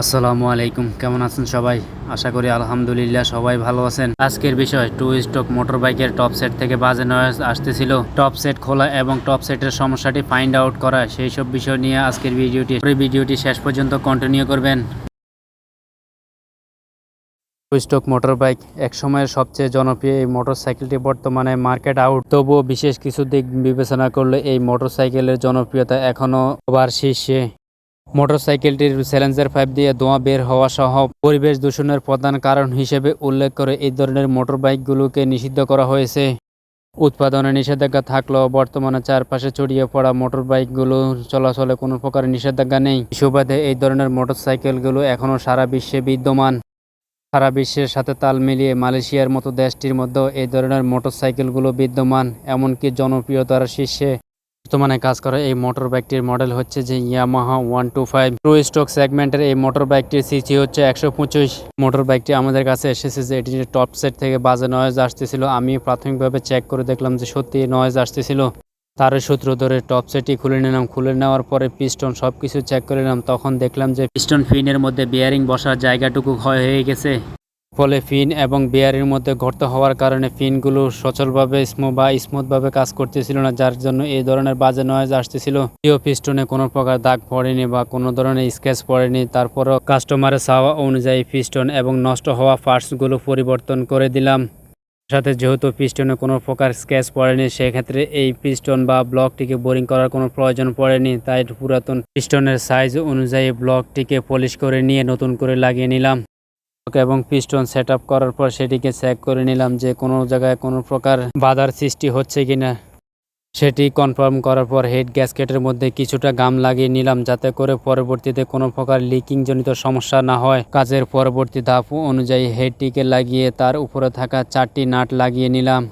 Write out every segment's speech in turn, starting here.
আসসালামু আলাইকুম, কেমন আছেন সবাই? আশা করি আলহামদুলিল্লাহ সবাই ভালো আছেন। আজকের বিষয় টু স্টক মোটর বাইকের টপ সেট থেকে বাজে নয়েজ আসতেছিল। টপ সেট খোলা এবং টপ সেটের সমস্যাটি ফাইন্ড আউট করা, সেই সব বিষয় নিয়ে আজকের ভিডিওটি ভিডিওটি শেষ পর্যন্ত কন্টিনিউ করবেন। স্টক মোটর বাইক এক সময়ের সবচেয়ে জনপ্রিয় এই মোটরসাইকেলটি বর্তমানে মার্কেট আউট তবুও বিশেষ কিছু দিক বিবেচনা করলে এই মোটরসাইকেলের জনপ্রিয়তা এখনও আবার শীর্ষে। মোটরসাইকেলটির চ্যালেঞ্জার ফাইভ দিয়ে ধোঁয়া বের হওয়া সহ পরিবেশ দূষণের প্রধান কারণ হিসেবে উল্লেখ করে এই ধরনের মোটর বাইকগুলোকে নিষিদ্ধ করা হয়েছে। উৎপাদনে নিষেধাজ্ঞা থাকলেও বর্তমানে চারপাশে ছড়িয়ে পড়া মোটর বাইকগুলো চলাচলে কোনো প্রকার নিষেধাজ্ঞা নেই। সুবাদে এই ধরনের মোটরসাইকেলগুলো এখনও সারা বিশ্বে বিদ্যমান। সারা বিশ্বের সাথে তাল মিলিয়ে মালয়েশিয়ার মতো দেশটির মধ্যেও এই ধরনের মোটরসাইকেলগুলো বিদ্যমান, এমনকি জনপ্রিয়তার শীর্ষে। বর্তমানে কাজ করে এই মোটর বাইকটির মডেল হচ্ছে যে Yamaha one two five two stroke সেগমেন্টের এই মোটর বাইকটির সিসি হচ্ছে একশো পঁচিশ। মোটর বাইকটি আমাদের কাছে এসেছে যে এটির টপ সেট থেকে বাজে নয়েজ আসতেছিল। আমি প্রাথমিকভাবে চেক করে দেখলাম যে সত্যি নয়েজ আসতেছিল। তার সূত্র ধরে টপ সেটটি খুলে নিলাম। খুলে নেওয়ার পরে পিস্টন সব কিছু চেক করে নিলাম। তখন দেখলাম যে পিস্টন ফিনের মধ্যে বিয়ারিং বসার জায়গাটুকু ক্ষয় হয়ে গেছে। ফলে ফিন এবং বিয়ারের মধ্যে গর্ত হওয়ার কারণে ফিনগুলো সচলভাবে স্মু বা স্মুথভাবে কাজ করতেছিল না, যার জন্য এই ধরনের বাজে নয়েজ আসতেছিল। প্রিয় পিস্টনে কোনো প্রকার দাগ পড়েনি বা কোনো ধরনের স্কেচ পড়েনি, তারপরও কাস্টমারের চাওয়া অনুযায়ী পিস্টন এবং নষ্ট হওয়া পার্টসগুলো পরিবর্তন করে দিলাম। সাথে যেহেতু পিস্টনে কোনো প্রকার স্কেচ পড়েনি, সেক্ষেত্রে এই পিস্টন বা ব্লকটিকে বোরিং করার কোনো প্রয়োজন পড়েনি, তাই পুরাতন পিস্টনের সাইজ অনুযায়ী ব্লকটিকে পলিশ করে নিয়ে নতুন করে লাগিয়ে নিলাম। এবং পিস্টন সেট করার পর সেটিকে চেক করে নিলাম যে কোনো জায়গায় কোনো প্রকার বাধার সৃষ্টি হচ্ছে কিনা। সেটি কনফার্ম করার পর হেড গ্যাসকেটের মধ্যে কিছুটা গাম লাগিয়ে নিলাম যাতে করে পরবর্তীতে কোনো প্রকার লিকিং জনিত সমস্যা না হয়। কাজের পরবর্তী ধাপ অনুযায়ী হেডটিকে লাগিয়ে তার উপরে থাকা চারটি নাট লাগিয়ে নিলাম।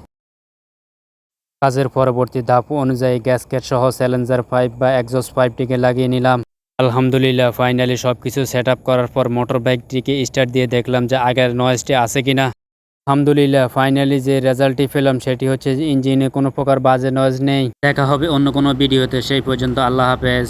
কাজের পরবর্তী ধাপ অনুযায়ী গ্যাসকেট সহ স্যালেঞ্জার পাইপ বা এক্সস্ট পাইপটিকে লাগিয়ে নিলাম। আলহামদুলিল্লাহ ফাইনালি সব কিছু সেট করার পর মোটর বাইকটিকে স্টার্ট দিয়ে দেখলাম যে আগের নয়েজটি আছে কিনা। আলহামদুলিল্লাহ ফাইনালি যে রেজাল্টটি পেলাম সেটি হচ্ছে ইঞ্জিনে কোনো প্রকার বাজে নয়েজ নেই। দেখা হবে অন্য কোনো ভিডিওতে সেই পর্যন্ত আল্লাহ হাফেজ।